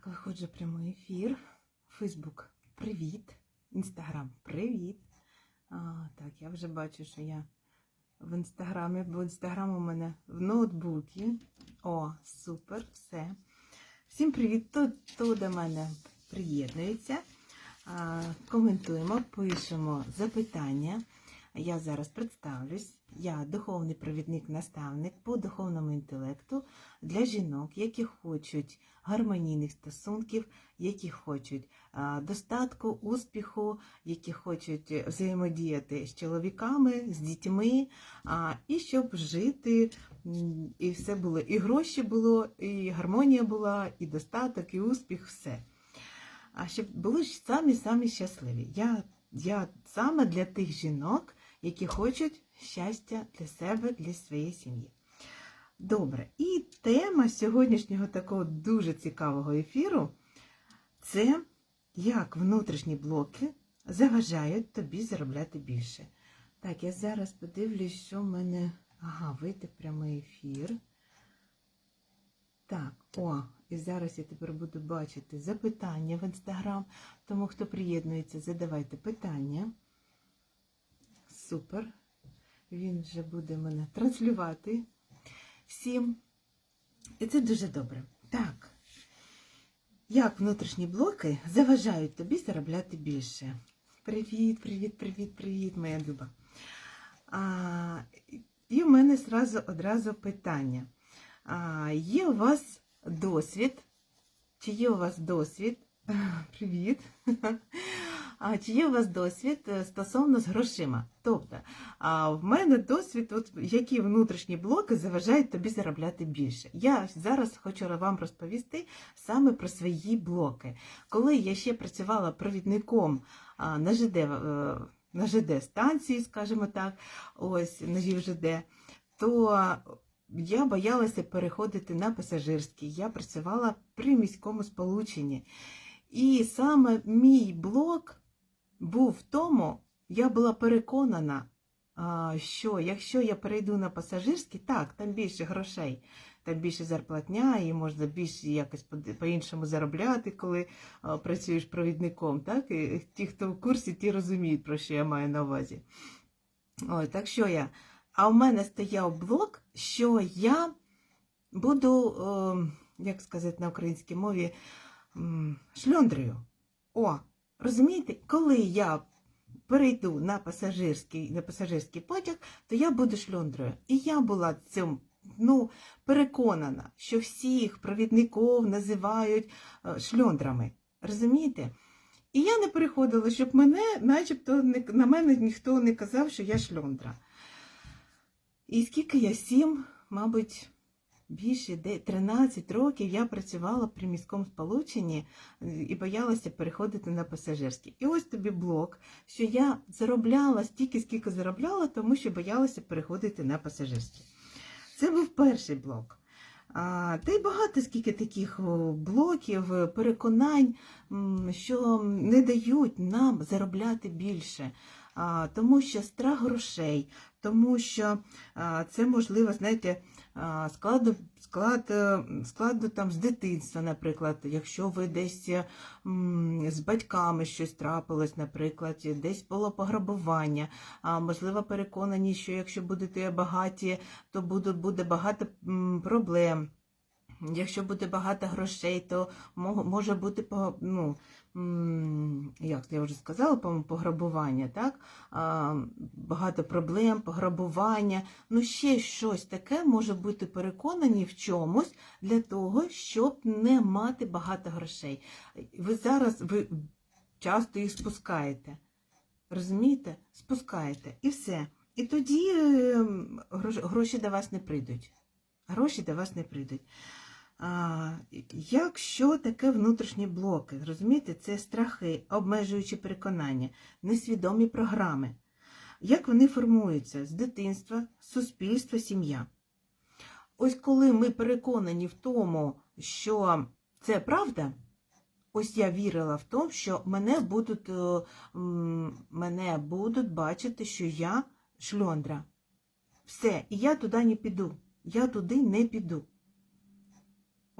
Так, виходжу прямий ефір. Фейсбук, привіт. Інстаграм, привіт. А, так, я вже бачу, що я в інстаграмі, бо інстаграм у мене в ноутбуці. О, супер, все. Всім привіт, хто, хто до мене приєднується. А, коментуємо, пишемо запитання. Я зараз представлюсь. Я духовний провідник-наставник по духовному інтелекту для жінок, які хочуть гармонійних стосунків, які хочуть достатку, успіху, які хочуть взаємодіяти з чоловіками, з дітьми, і щоб жити, і все було, і гроші було, і гармонія була, і достаток, і успіх, все. А щоб були самі-самі щасливі. Я, я саме для тих жінок, які хочуть щастя для себе, для своєї сім'ї. Добре, і тема сьогоднішнього такого дуже цікавого ефіру це як внутрішні блоки заважають тобі заробляти більше. Так, я зараз подивлюсь, що в мене. Ага, вийти прямий ефір. Так, о, і зараз я тепер буду бачити запитання в інстаграм. Тому хто приєднується, задавайте питання. Супер. Він вже буде мене транслювати всім. І це дуже добре. Так. Як внутрішні блоки заважають тобі заробляти більше? Привіт, привіт, привіт, привіт, моя люба. А, і в мене зразу одразу питання. А, є у вас досвід? Чи є у вас досвід? Привіт. А чи є у вас досвід е, стосовно з грошима? Тобто, а в мене досвід, от які внутрішні блоки заважають тобі заробляти більше. Я зараз хочу вам розповісти саме про свої блоки. Коли я ще працювала провідником на ЖД, е, на ЖД станції, скажімо так, ось на ЖД, то я боялася переходити на пасажирський. Я працювала при міському сполученні. І саме мій блок був в тому, я була переконана, що якщо я перейду на пасажирський, так, там більше грошей, там більше зарплатня, і можна більше якось по- по-іншому заробляти, коли працюєш провідником. Так? І ті, хто в курсі, ті розуміють, про що я маю на увазі. Ой, так що я? А в мене стояв блок, що я буду, е, як сказати на українській мові, шльондрою. О, розумієте, коли я перейду на пасажирський, на пасажирський потяг, то я буду шльондрою. І я була цим ну, переконана, що всіх провідників називають е, шльондрами. Розумієте? І я не переходила, щоб мене, начебто, на мене ніхто не казав, що я шльондра. І скільки я сім, мабуть, більше де 13 років я працювала при міському сполученні е, і боялася переходити на пасажирський. І ось тобі блок, що я заробляла стільки, скільки заробляла, тому що боялася переходити на пасажирський. Це був перший блок. Та й багато скільки таких блоків, е, переконань, що не дають нам заробляти більше. Тому що страх грошей, тому що це можливо, знаєте, а, складу, склад, е, складу там з дитинства, наприклад, якщо ви десь з батьками щось трапилось, наприклад, десь було пограбування, можливо, переконані, що якщо будете багаті, то буде, багато проблем. Якщо буде багато грошей, то може бути ну, як я вже сказала, по-моєму, пограбування, так? Багато проблем, пограбування. Ну, ще щось таке може бути переконані в чомусь для того, щоб не мати багато грошей. Ви зараз ви часто їх спускаєте. Розумієте? Спускаєте. І все. І тоді е, гроші до вас не прийдуть. Гроші до вас не прийдуть. Якщо таке внутрішні блоки, розумієте, це страхи, обмежуючі переконання, несвідомі програми. Як вони формуються з дитинства, суспільства, сім'я? Ось коли ми переконані в тому, що це правда, ось я вірила в тому, що мене будуть, е, мене будуть бачити, що я шльондра. Все, і я туди не піду. Я туди не піду.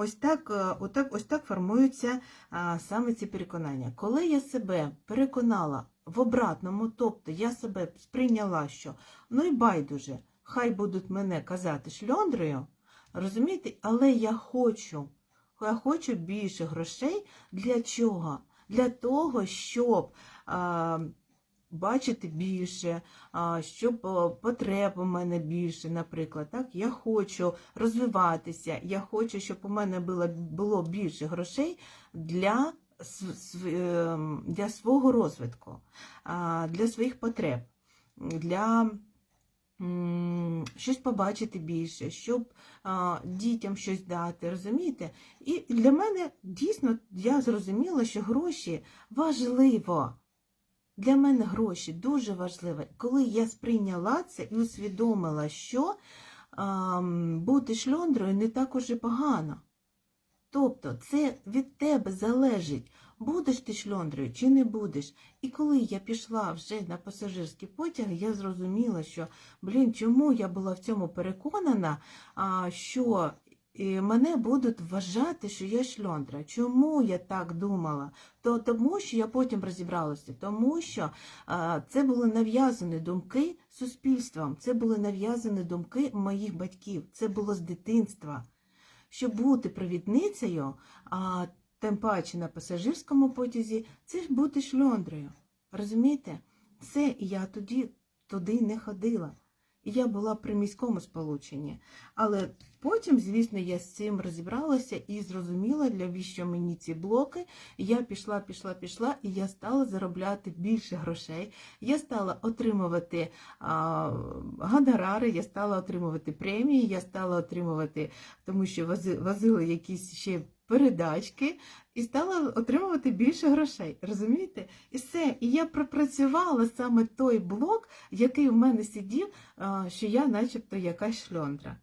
Ось так, е, отак, ось так формуються а, саме ці переконання. Коли я себе переконала в обратному, тобто я себе сприйняла, що ну і байдуже, хай будуть мене казати шльондрою, розумієте, але я хочу, я хочу більше грошей. Для чого? Для того, щоб а, бачити більше, а, щоб потреб у мене більше, наприклад. Так? Я хочу розвиватися, я хочу, щоб у мене було, було більше грошей для, ем, для свого розвитку, для своїх потреб, для щось побачити більше, щоб дітям щось дати, розумієте? І для мене дійсно я зрозуміла, що гроші важливо. Для мене гроші дуже важливі. Коли я сприйняла це і усвідомила, що ам, бути шльондрою не так уже погано. Тобто це від тебе залежить, будеш ти шльондрою чи не будеш. І коли я пішла вже на пасажирський потяг, я зрозуміла, що, блін, чому я була в цьому переконана, що е, мене будуть вважати, що я шльондра. Чому я так думала? То тому, що я потім розібралася, тому що а, це були нав'язані думки суспільством, це були нав'язані думки моїх батьків, це було з дитинства. Щоб бути провідницею, а тим паче на пасажирському потязі, це ж бути шльондрою. Розумієте? Це я тоді туди не ходила. І я була при міському сполученні. Але потім, звісно, я з цим розібралася і зрозуміла, для що мені ці блоки. Я пішла, пішла, пішла, і я стала заробляти більше грошей. Я стала отримувати а, гонорари, я стала отримувати премії, я стала отримувати, тому що вози, возили якісь ще передачки, і стала отримувати більше грошей. Розумієте? І все. І я пропрацювала саме той блок, який в мене сидів, що я начебто якась шльондра.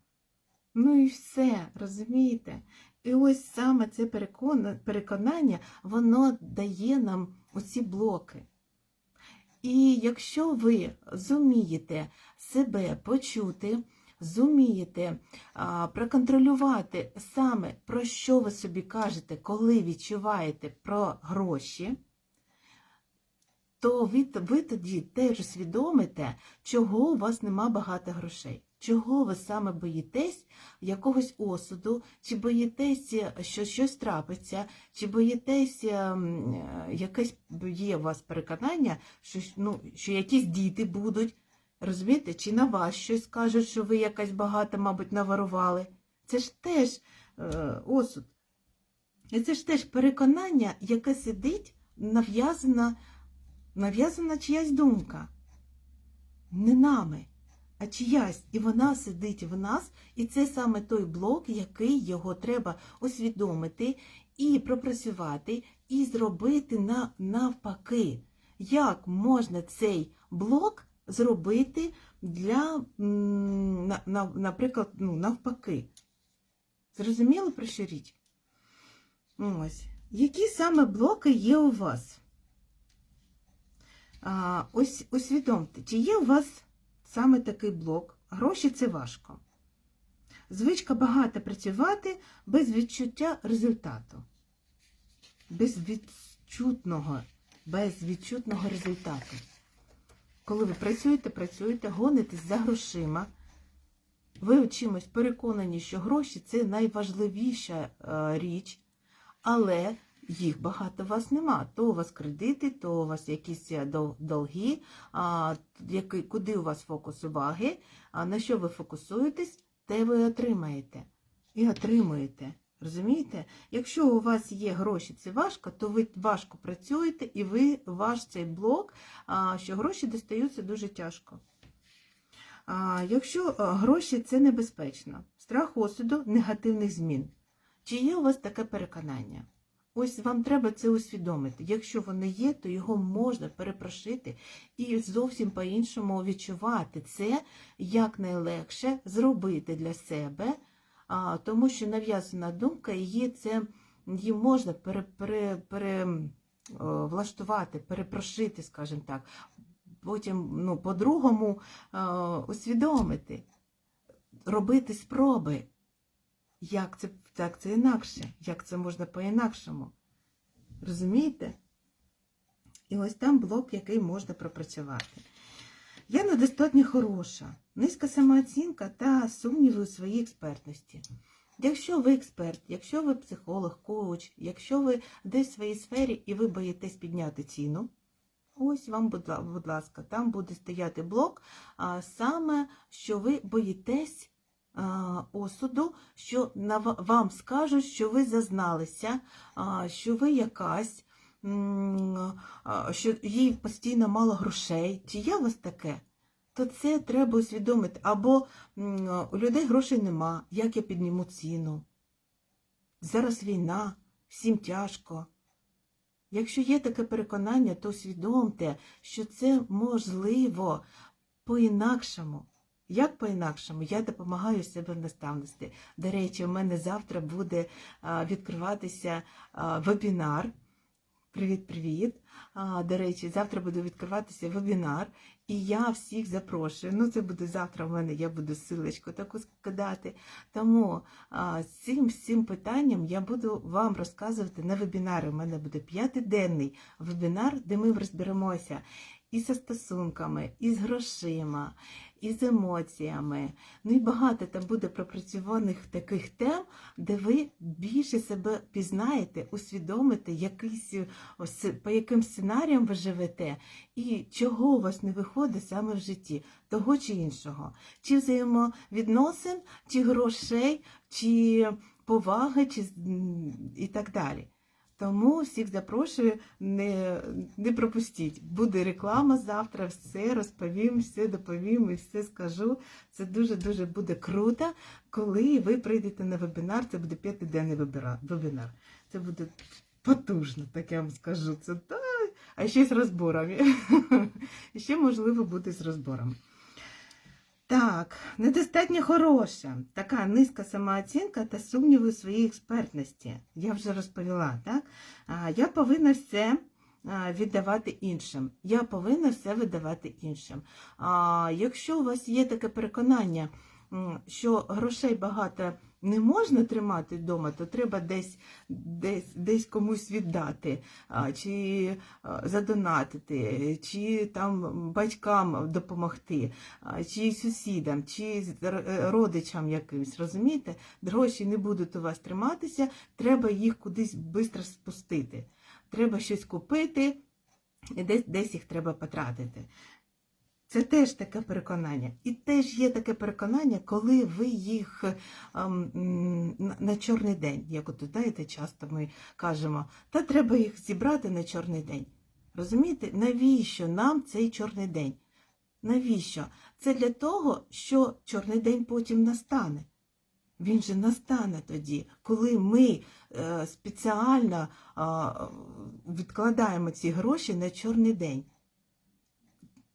Ну і все, розумієте? І ось саме це переконання, воно дає нам оці блоки. І якщо ви зумієте себе почути, зумієте а, проконтролювати саме про що ви собі кажете, коли відчуваєте про гроші, то ви, ви тоді теж усвідомите, чого у вас нема багато грошей. Чого ви саме боїтесь якогось осуду, чи боїтесь, що щось трапиться, чи боїтесь, ем, е, якесь є у вас переконання, що, ну, що якісь діти будуть, розумієте, чи на вас щось скажуть, що ви якась багата, мабуть, наворували. Це ж теж е, осуд. І це ж теж переконання, яке сидить, нав'язана, нав'язана чиясь думка. Не нами а чиясь, і вона сидить в нас, і це саме той блок, який його треба усвідомити і пропрацювати, і зробити на, навпаки. Як можна цей блок зробити для, на, на, наприклад, ну, навпаки? Зрозуміло про що річ? Ось. Які саме блоки є у вас? А, ось усвідомте, чи є у вас саме такий блок. Гроші це важко. Звичка багато працювати без відчуття результату. Без відчутного, без відчутного результату. Коли ви працюєте, працюєте, гонитесь за грошима, ви чимось переконані, що гроші це найважливіша е, річ, але їх багато у вас нема. То у вас кредити, то у вас якісь е, долги, куди у вас фокус уваги, на що ви фокусуєтесь, те ви отримаєте. І отримуєте. Розумієте? Якщо у вас є гроші, це важко, то ви важко працюєте, і ви ваш цей блок, що гроші достаються дуже тяжко. Якщо гроші це небезпечно, страх осуду, негативних змін. Чи є у вас таке переконання? Ось вам треба це усвідомити. Якщо воно є, то його можна перепрошити і зовсім по-іншому відчувати це як найлегше зробити для себе, тому що нав'язана думка її це її можна пере, пере, пере, влаштувати, перепрошити, скажімо так. Потім ну, по-другому усвідомити, робити спроби. Як це, як це інакше? Як це можна по-інакшому? Розумієте? І ось там блок, який можна пропрацювати. Я недостатньо хороша, низька самооцінка та сумніви у своїй експертності. Якщо ви експерт, якщо ви психолог, коуч, якщо ви десь в своїй сфері і ви боїтесь підняти ціну, ось вам, будь ласка, там буде стояти блок, а саме, що ви боїтесь осуду, що вам скажуть, що ви зазналися, що ви якась, що їй постійно мало грошей. Чи є у вас таке? То це треба усвідомити. Або у людей грошей нема, як я підніму ціну. Зараз війна, всім тяжко. Якщо є таке переконання, то усвідомте, що це можливо по-інакшому. Як по-інакшому? Я допомагаю себе в наставництві. До речі, у мене завтра буде відкриватися вебінар. Привіт-привіт! До речі, завтра буде відкриватися вебінар, і я всіх запрошую. Ну, це буде завтра у мене, я буду силочку таку скидати. Тому цим всім питанням я буду вам розказувати на вебінарі. У мене буде п'ятиденний вебінар, де ми розберемося і зі стосунками, і з грошима, і з емоціями. Ну і багато там буде пропрацьованих таких тем, де ви більше себе пізнаєте, усвідомите, якийсь, по яким сценаріям ви живете, і чого у вас не виходить саме в житті, того чи іншого. Чи взаємовідносин, чи грошей, чи поваги, чи і так далі. Тому всіх запрошую, не, не пропустіть. Буде реклама завтра, все розповім, все доповім і все скажу. Це дуже-дуже буде круто, коли ви прийдете на вебінар. Це буде п'ятиденний вебінар. Це буде потужно, так я вам скажу. Це та, а ще з розборами. І ще, можливо, буде з розборами. Так, недостатньо хороша, така низька самооцінка та сумніви у експертності. Я вже розповіла, так? Я повинна все віддавати іншим. Я повинна все видавати іншим. А, Якщо у вас є таке переконання, що грошей багато не можна тримати вдома, то треба десь, десь, десь комусь віддати, чи задонатити, чи там батькам допомогти чи сусідам, чи е, родичам якимсь, розумієте? Гроші не будуть у вас триматися, треба їх кудись швидко спустити. Треба щось купити, і десь, десь їх треба потратити. Це теж таке переконання. І теж є таке переконання, коли ви їх ем, на, чорний день, як от знаєте, часто ми кажемо, та треба їх зібрати на чорний день. Розумієте, навіщо нам цей чорний день? Навіщо? Це для того, що чорний день потім настане. Він же настане тоді, коли ми е, спеціально відкладаємо ці гроші на чорний день.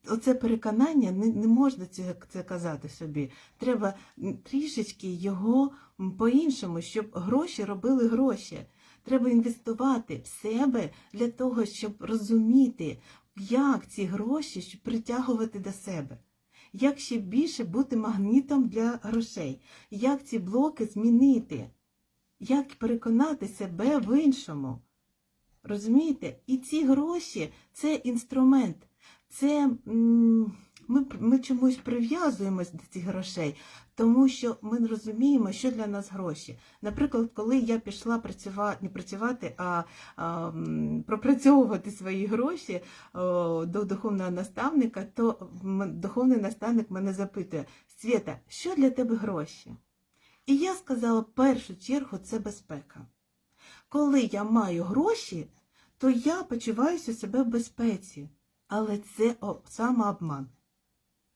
Оце переконання не, не можна це, це казати собі. Треба трішечки його по-іншому, щоб гроші робили гроші. Треба інвестувати в себе для того, щоб розуміти, як ці гроші притягувати до себе. Як ще більше бути магнітом для грошей, як ці блоки змінити, як переконати себе в іншому. Розумієте? І ці гроші це інструмент. Це ми, ми чомусь прив'язуємось до цих грошей, тому що ми не розуміємо, що для нас гроші. Наприклад, коли я пішла працювати, не працювати, а, а пропрацьовувати свої гроші о, до духовного наставника, то духовний наставник мене запитує: Свята, що для тебе гроші? І я сказала, в першу чергу, це безпека. Коли я маю гроші, то я почуваюся себе в безпеці. Але це самообман.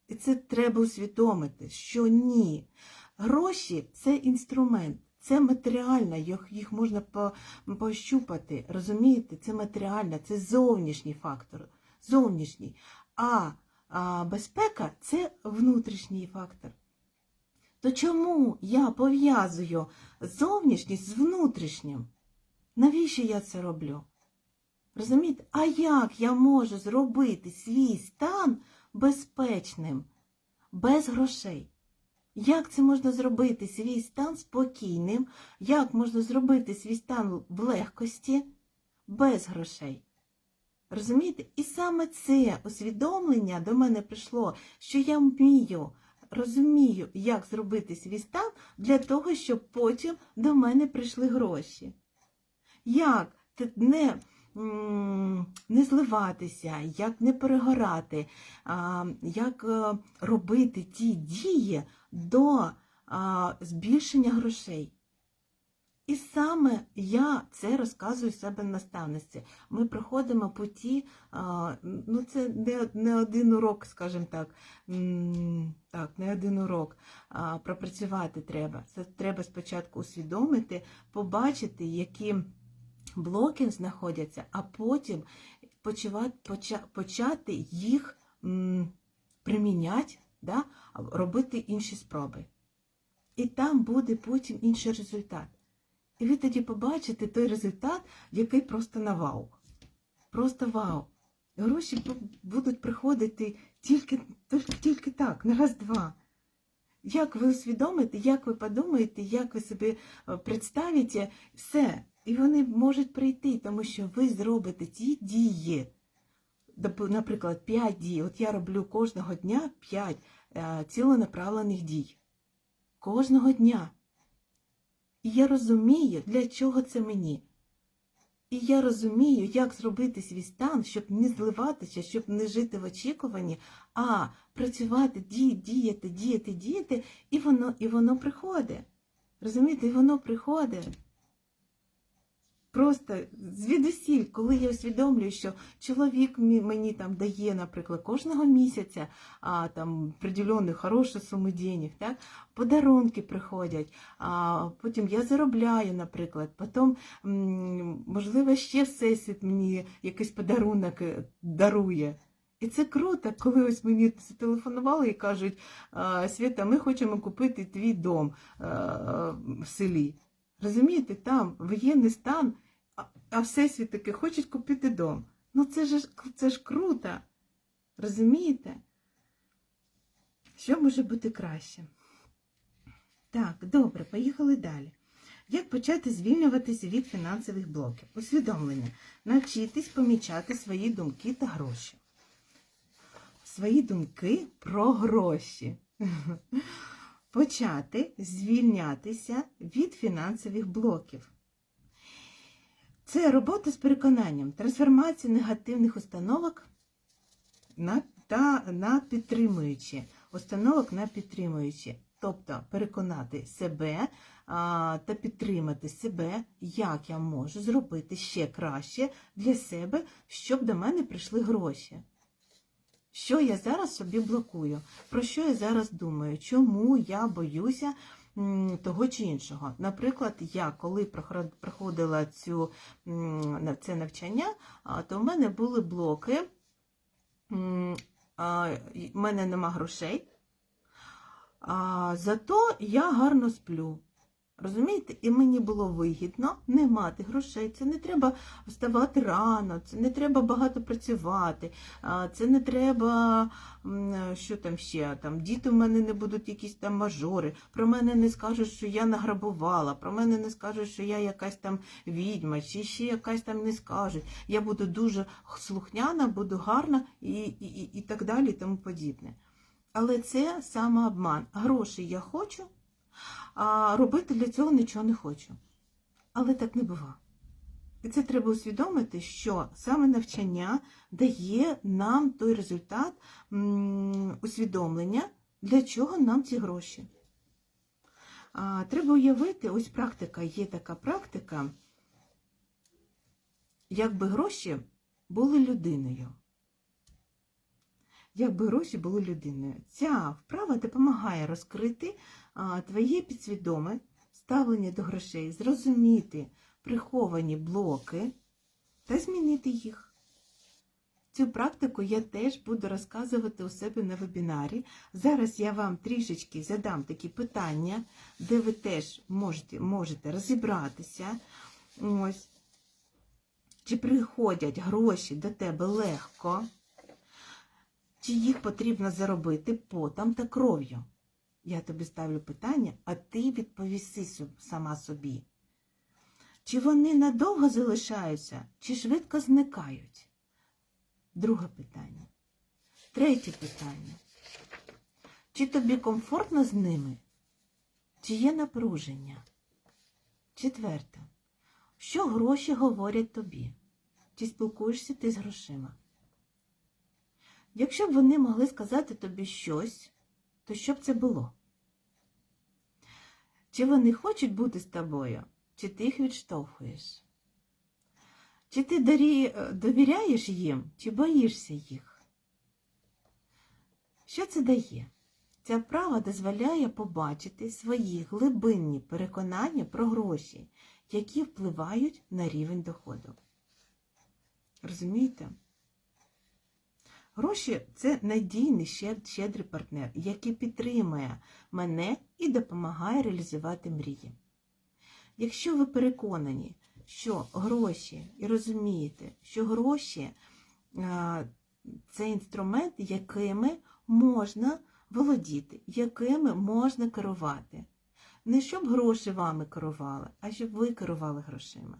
І це треба усвідомити, що ні. Гроші це інструмент, це матеріально, їх, можна по, пощупати. Розумієте? Це матеріально, це зовнішній фактор. Зовнішній. А безпека це внутрішній фактор. То чому я пов'язую зовнішність з внутрішнім? Навіщо я це роблю? Розумієте? А як я можу зробити свій стан безпечним, без грошей? Як це можна зробити свій стан спокійним? Як можна зробити свій стан в легкості без грошей? Розумієте? І саме це усвідомлення до мене прийшло, що я вмію, розумію, як зробити свій стан для того, щоб потім до мене прийшли гроші. Як не, не зливатися, як не перегорати, як е, робити ті дії до збільшення грошей. І саме я це розказую себе на наставниці. Ми проходимо путі, ну це не один урок, скажімо так. Так, не один урок. Пропрацювати треба. Це треба спочатку усвідомити, побачити, які блоки знаходяться, а потім почати їх приміняти, да, робити інші спроби. І там буде потім інший результат. І ви тоді побачите той результат, який просто на вау. Просто вау. Гроші будуть приходити тільки, тільки, тільки так, на раз-два. Як ви усвідомите, як ви подумаєте, як ви собі е, представите, все. І вони можуть прийти, тому що ви зробите ті дії. Наприклад, 5 дій. От я роблю кожного дня 5 е, ціленаправлених дій. Кожного дня. І я розумію, для чого це мені. І я розумію, як зробити свій стан, щоб не зливатися, щоб не жити в очікуванні, а працювати, ді, діяти, діяти, діяти, і воно, і воно приходить. Розумієте, і воно приходить. Просто звідусіль, коли я усвідомлюю, що чоловік мені там дає, наприклад, кожного місяця а, там приділену хорошу суму денег, так? подарунки приходять, а, потім я заробляю, наприклад, потім, можливо, ще всесвіт мені якийсь подарунок е, дарує. І це круто, коли ось мені зателефонували і кажуть, «А, Свята, ми хочемо купити твій дом е, в селі. Розумієте, там воєнний стан, а, всесвіт таки хочуть купити дом. Ну це ж це ж круто. Розумієте? Що може бути краще? Так, добре, поїхали далі. Як почати звільнюватися від фінансових блоків? Усвідомлення. Навчитись помічати свої думки та гроші. Свої думки про гроші. Почати звільнятися від фінансових блоків. Це робота з переконанням, трансформація негативних установок на, та на підтримуючі. Установок на підтримуючі. Тобто переконати себе а, та підтримати себе, як я можу зробити ще краще для себе, щоб до мене прийшли гроші. Що я зараз собі блокую? Про що я зараз думаю? Чому я боюся того чи іншого? Наприклад, я коли проходила цю, це навчання, то в мене були блоки. В мене нема грошей, зато я гарно сплю. Розумієте? І мені було вигідно не мати грошей. Це не треба вставати рано, це не треба багато працювати, це не треба, що там ще, там, діти в мене не будуть якісь там мажори, про мене не скажуть, що я награбувала, про мене не скажуть, що я якась там відьма, чи ще якась там не скажуть. Я буду дуже слухняна, буду гарна і, і, і, і так далі, і тому подібне. Але це самообман. Гроші я хочу, а робити для цього нічого не хочу. Але так не бува. І це треба усвідомити, що саме навчання дає нам той результат усвідомлення, для чого нам ці гроші. Треба уявити, ось практика, є така практика, якби гроші були людиною. Якби гроші були людиною. Ця вправа допомагає розкрити твоє підсвідоме ставлення до грошей, зрозуміти приховані блоки та змінити їх. Цю практику я теж буду розказувати у себе на вебінарі. Зараз я вам трішечки задам такі питання, де ви теж можете, можете розібратися. Ось. Чи приходять гроші до тебе легко? Чи їх потрібно заробити потом та кров'ю? Я тобі ставлю питання, а ти відповіси сама собі. Чи вони надовго залишаються, чи швидко зникають? Друге питання. Третє питання. Чи тобі комфортно з ними? Чи є напруження? Четверте. Що гроші говорять тобі? Чи спілкуєшся ти з грошима? Якщо б вони могли сказати тобі щось, то що б це було? Чи вони хочуть бути з тобою, чи ти їх відштовхуєш? Чи ти е, довіряєш їм, чи боїшся їх? Що це дає? Ця права дозволяє побачити свої глибинні переконання про гроші, які впливають на рівень доходу. Розумієте? Гроші це надійний щедрий партнер, який підтримує мене і допомагає реалізувати мрії. Якщо ви переконані, що гроші, і розумієте, що гроші це інструмент, якими можна володіти, якими можна керувати. Не щоб гроші вами керували, а щоб ви керували грошима.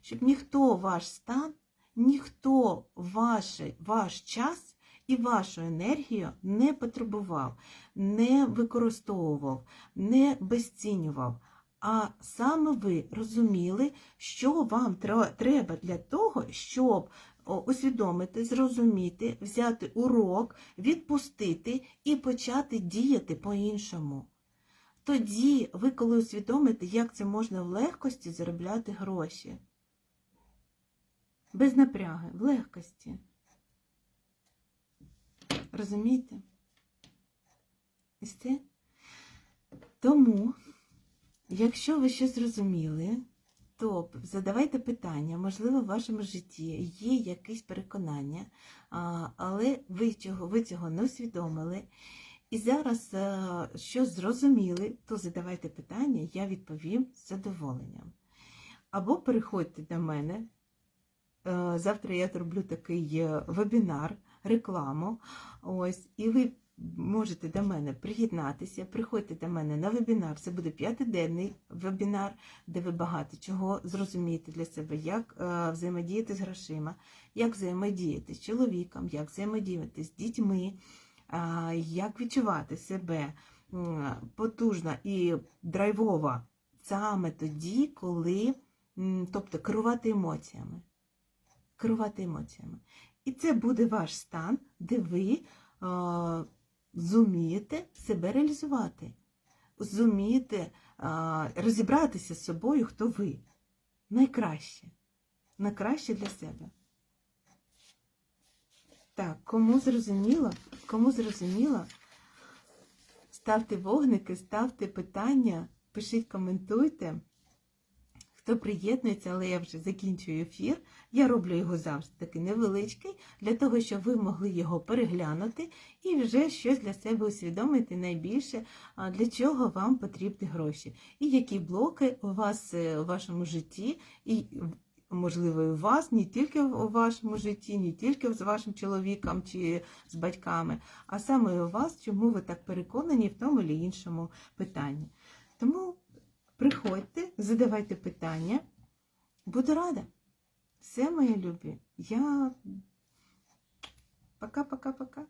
Щоб ніхто ваш стан, ніхто ваш, ваш час і вашу енергію не потребував, не використовував, не безцінював. А саме ви розуміли, що вам треба для того, щоб усвідомити, зрозуміти, взяти урок, відпустити і почати діяти по-іншому. Тоді ви, коли усвідомите, як це можна в легкості заробляти гроші. Без напряги, в легкості. Розумієте? Ось це? Тому, якщо ви щось зрозуміли, то задавайте питання, можливо, в вашому житті є якісь переконання, але ви цього, ви цього не усвідомили. І зараз, е, що зрозуміли, то задавайте питання, я відповім з задоволенням. Або переходьте до мене. Е, Завтра я зроблю такий е, вебінар, рекламу. Ось, і ви можете до мене приєднатися, приходьте до мене на вебінар. Це буде п'ятиденний вебінар, де ви багато чого зрозумієте для себе, як е, взаємодіяти з грошима, як взаємодіяти з чоловіком, як взаємодіяти з дітьми, як відчувати себе потужно і драйвово саме тоді, коли, тобто керувати емоціями. Керувати емоціями. І це буде ваш стан, де ви а, зумієте себе реалізувати, зумієте а, розібратися з собою, хто ви. Найкраще. Найкраще для себе. Так, кому зрозуміло, кому зрозуміло, ставте вогники, ставте питання, пишіть, коментуйте. Хто приєднується, але я вже закінчую ефір. Я роблю його завжди такий невеличкий, для того, щоб ви могли його переглянути і вже щось для себе усвідомити найбільше, для чого вам потрібні гроші. І які блоки у вас е, у вашому житті, і можливо, і у вас, не тільки у вашому житті, не тільки з вашим чоловіком чи з батьками, а саме і у вас, чому ви так переконані в тому чи іншому питанні. Тому приходьте, задавайте питання. Буду рада. Все, мої любі. Я пока-пока-пока.